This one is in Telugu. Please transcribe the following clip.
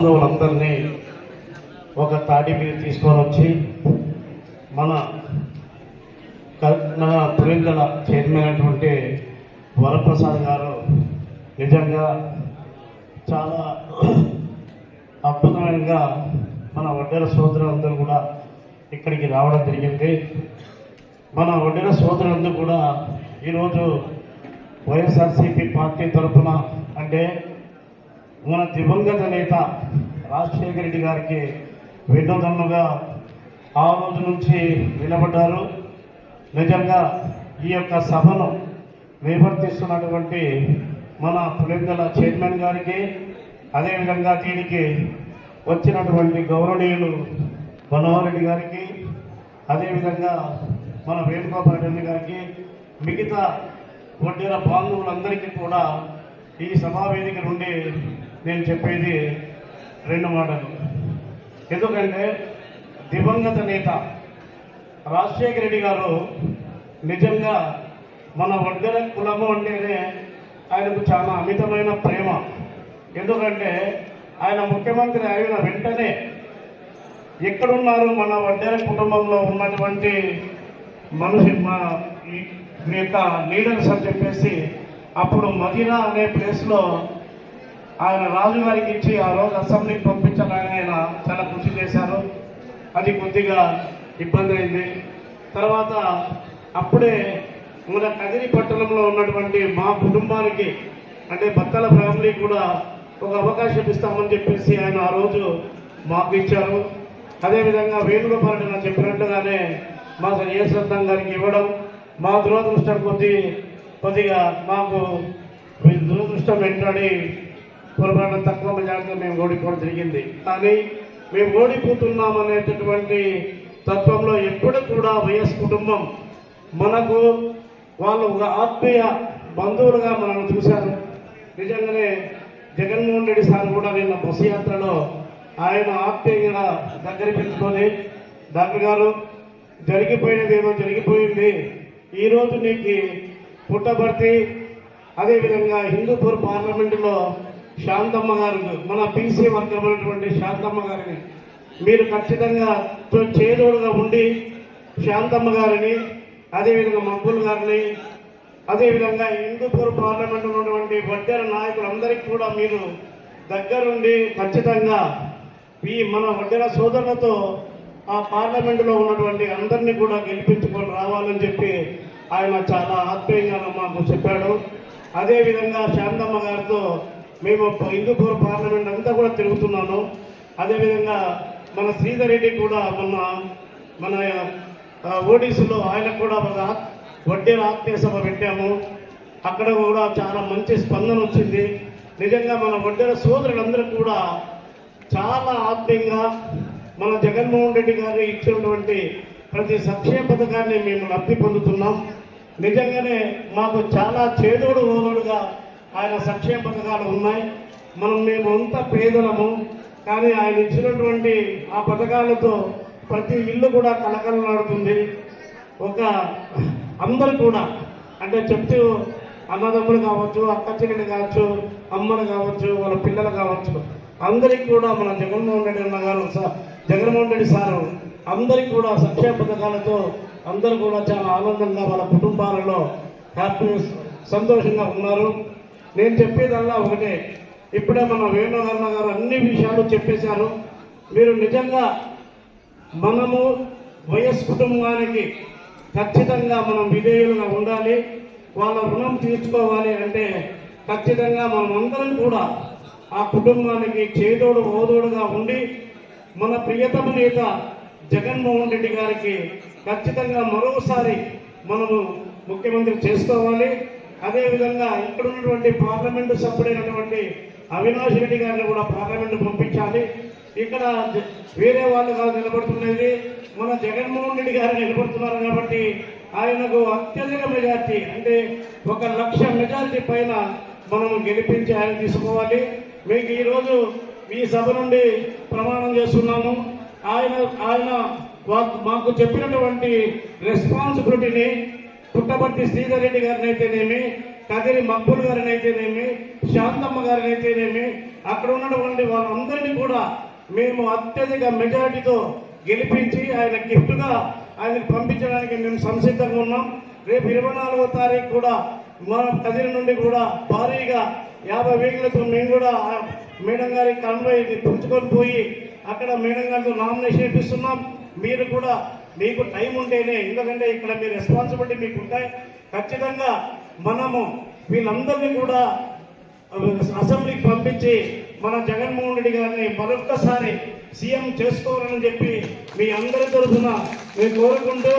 అందరినీ ఒక తాటి మీద తీసుకొని వచ్చి మన మన పులిందల చైర్మన్ అయినటువంటి వరప్రసాద్ గారు నిజంగా చాలా అద్భుతమైనగా మన వడ్డెర సోదరులందరూ కూడా ఇక్కడికి రావడం జరిగింది. మన వడ్డెర సోదరులందరూ కూడా ఈరోజు వైఎస్ఆర్సీపీ పార్టీ తరఫున అంటే మన దివంగత నేత రాజశేఖర రెడ్డి గారికి వినోదముగా ఆ రోజు నుంచి నిలబడ్డారు. నిజంగా ఈ యొక్క సభను నిర్వర్తిస్తున్నటువంటి మన పులిందల చైర్మన్ గారికి అదేవిధంగా దీనికి వచ్చినటువంటి గౌరవనీయులు మనోహరెడ్డి గారికి అదేవిధంగా మన వేణుగోపాల్ రెడ్డి గారికి మిగతా వడ్డీల బాంధవులందరికీ కూడా ఈ సభావేదిక నుండి నేను చెప్పేది రెండు మాటలు. ఎందుకంటే దివంగత నేత రాజశేఖర రెడ్డి గారు నిజంగా మన వడ్డెల కులము అంటేనే ఆయనకు చాలా అమితమైన ప్రేమ. ఎందుకంటే ఆయన ముఖ్యమంత్రి అయిన వెంటనే ఎక్కడున్నారు మన వడ్డెర కుటుంబంలో ఉన్నటువంటి మనిషి మన ఈ యొక్క లీడర్స్ అని చెప్పేసి అప్పుడు మదీనా అనే ప్లేస్లో ఆయన రాజుగారికి ఇచ్చి ఆ రోజు అసెంబ్లీకి పంపించాలని ఆయన చాలా కృషి చేశారు. అది కొద్దిగా ఇబ్బంది అయింది. తర్వాత అప్పుడే మన కదిరి పట్టణంలో ఉన్నటువంటి మా కుటుంబానికి అంటే భర్తల ఫ్యామిలీ కూడా ఒక అవకాశం ఇస్తామని చెప్పేసి ఆయన ఆ రోజు మాకు ఇచ్చారు. అదేవిధంగా వేణుగోపాల్ రెడ్డి చెప్పినట్టుగానే మా శ్రీయశ్రద్ధం గారికి ఇవ్వడం మా దురదృష్టం కొద్ది కొద్దిగా మాకు దురదృష్టం వెంటాడి పొరపాటు తక్కువ మెజార్టీతో మేము ఓడిపోవడం జరిగింది. కానీ మేము ఓడిపోతున్నాం అనేటటువంటి తత్వంలో ఎప్పుడు కూడా వైఎస్ కుటుంబం మనకు వాళ్ళు ఒక ఆత్మీయ బంధువులుగా మనల్ని చూశారు. నిజంగానే జగన్మోహన్ రెడ్డి సార్ కూడా నిన్న బస్సు యాత్రలో ఆయన ఆత్మీయంగా దగ్గర పెంచుకొని డాక్టర్ గారు జరిగిపోయినది ఏదో జరిగిపోయింది. ఈరోజు నీకు పుట్టబర్తి అదేవిధంగా హిందూపూర్ పార్లమెంటులో శాంతమ్మ గారు మన పీసీ వర్గం అయినటువంటి శాంతమ్మ గారిని మీరు ఖచ్చితంగా తో- చేదోడుగా ఉండి శాంతమ్మ గారిని అదేవిధంగా మబ్బుల్ గారిని అదేవిధంగా హిందూపూర్ పార్లమెంట్ ఉన్నటువంటి వడ్డెర నాయకులందరికీ కూడా మీరు దగ్గరుండి ఖచ్చితంగా ఈ మన వడ్డెర సోదరులతో ఆ పార్లమెంటులో ఉన్నటువంటి అందరినీ కూడా గెలిపించుకొని రావాలని చెప్పి ఆయన చాలా ఆత్మీయంగా మాకు చెప్పాడు. అదేవిధంగా శాంతమ్మ గారితో మేము హిందూపూర్ పార్లమెంట్ అంతా కూడా తిరుగుతున్నాను. అదేవిధంగా మన శ్రీధర్ రెడ్డి కూడా మొన్న మన ఆ, ఆయన కూడా ఒక వడ్డీల ఆత్మీయ సభ పెట్టాము. అక్కడ కూడా చాలా మంచి స్పందన వచ్చింది. నిజంగా మన వడ్డీల సోదరులందరూ కూడా చాలా ఆత్మీయంగా మన జగన్మోహన్ రెడ్డి గారు ఇచ్చినటువంటి ప్రతి సంక్షేమ పథకాన్ని మేము లబ్ధి పొందుతున్నాం. నిజంగానే మాకు చాలా చేదోడు ఓదోడుగా ఆయన సంక్షేమ పథకాలు ఉన్నాయి. మనం మేము అంత పేదలము కానీ ఆయన ఇచ్చినటువంటి ఆ పథకాలతో ప్రతి ఇల్లు కూడా కలకలలాడుతుంది ఒక అందరు కూడా అంటే చెప్తూ అన్నదమ్ములు కావచ్చు అక్క చెల్లెలు కావచ్చు అమ్మలు కావచ్చు వాళ్ళ పిల్లలు కావచ్చు అందరికీ కూడా మన జగన్మోహన్ రెడ్డి అన్న గారు జగన్మోహన్ రెడ్డి సారు అందరికీ కూడా సంక్షేమ పథకాలతో అందరూ కూడా చాలా ఆనందంగా వాళ్ళ కుటుంబాలలో హ్యాపీ సంతోషంగా ఉన్నారు. నేను చెప్పేదల్లా ఒకటే. ఇప్పుడే మన వేణుగన్న గారు అన్ని విషయాలు చెప్పేశారు. మీరు నిజంగా మనము వయస్ కుటుంబానికి ఖచ్చితంగా మనం విధేయులుగా ఉండాలి. వాళ్ళ రుణం తీర్చుకోవాలి అంటే ఖచ్చితంగా మనమందరం కూడా ఆ కుటుంబానికి చేదోడు ఓదోడుగా ఉండి మన ప్రియతమ నేత జగన్మోహన్ రెడ్డి గారికి ఖచ్చితంగా మరోసారి మనము ముఖ్యమంత్రి చేసుకోవాలి. అదేవిధంగా ఇక్కడ ఉన్నటువంటి పార్లమెంటు సభ్యుడైనటువంటి అవినాష్ రెడ్డి గారిని కూడా పార్లమెంటు పంపించాలి. ఇక్కడ వేరే వాళ్ళు కాదు నిలబడుతున్నది. మన జగన్మోహన్ రెడ్డి గారు నిలబడుతున్నారు కాబట్టి ఆయనకు అత్యధిక మెజార్టీ అంటే ఒక లక్ష మెజార్టీ పైన మనము గెలిపించి ఆయన తీసుకోవాలి. మీకు ఈరోజు ఈ సభ నుండి ప్రమాణం చేస్తున్నాము. ఆయన ఆయన మాకు చెప్పినటువంటి రెస్పాన్సిబిలిటీని పుట్టపర్తి శ్రీధర్ రెడ్డి గారిని అయితేనేమి కదిరి మబ్బుల్ గారిని అయితేనేమి శాంతమ్మ గారిని అయితేనేమి అక్కడ ఉన్నటువంటి వాళ్ళందరినీ కూడా మేము అత్యధిక మెజారిటీతో గెలిపించి ఆయన గిఫ్ట్గా ఆయనకు పంపించడానికి మేము సంసిద్ధంగా ఉన్నాం. రేపు ఇరవై నాలుగో తారీఖు కూడా మన కదిరి నుండి కూడా భారీగా యాభై వేగులతో మేము కూడా మేడం గారి కాన్వాయ్ పుంజుకొని పోయి అక్కడ మేడం గారితో నామినేషన్ ఇప్పిస్తున్నాం మీరు కూడా మీకు టైం ఉంటేనే ఎందుకంటే ఇక్కడ మీ రెస్పాన్సిబిలిటీ మీకు ఉంటాయి ఖచ్చితంగా మనము వీళ్ళందరినీ కూడా అసెంబ్లీకి పంపించి మన జగన్మోహన్ రెడ్డి గారిని మరొక్కసారి సీఎం చేసుకోవాలని చెప్పి మీ అందరి తరఫున మేము కోరుకుంటూ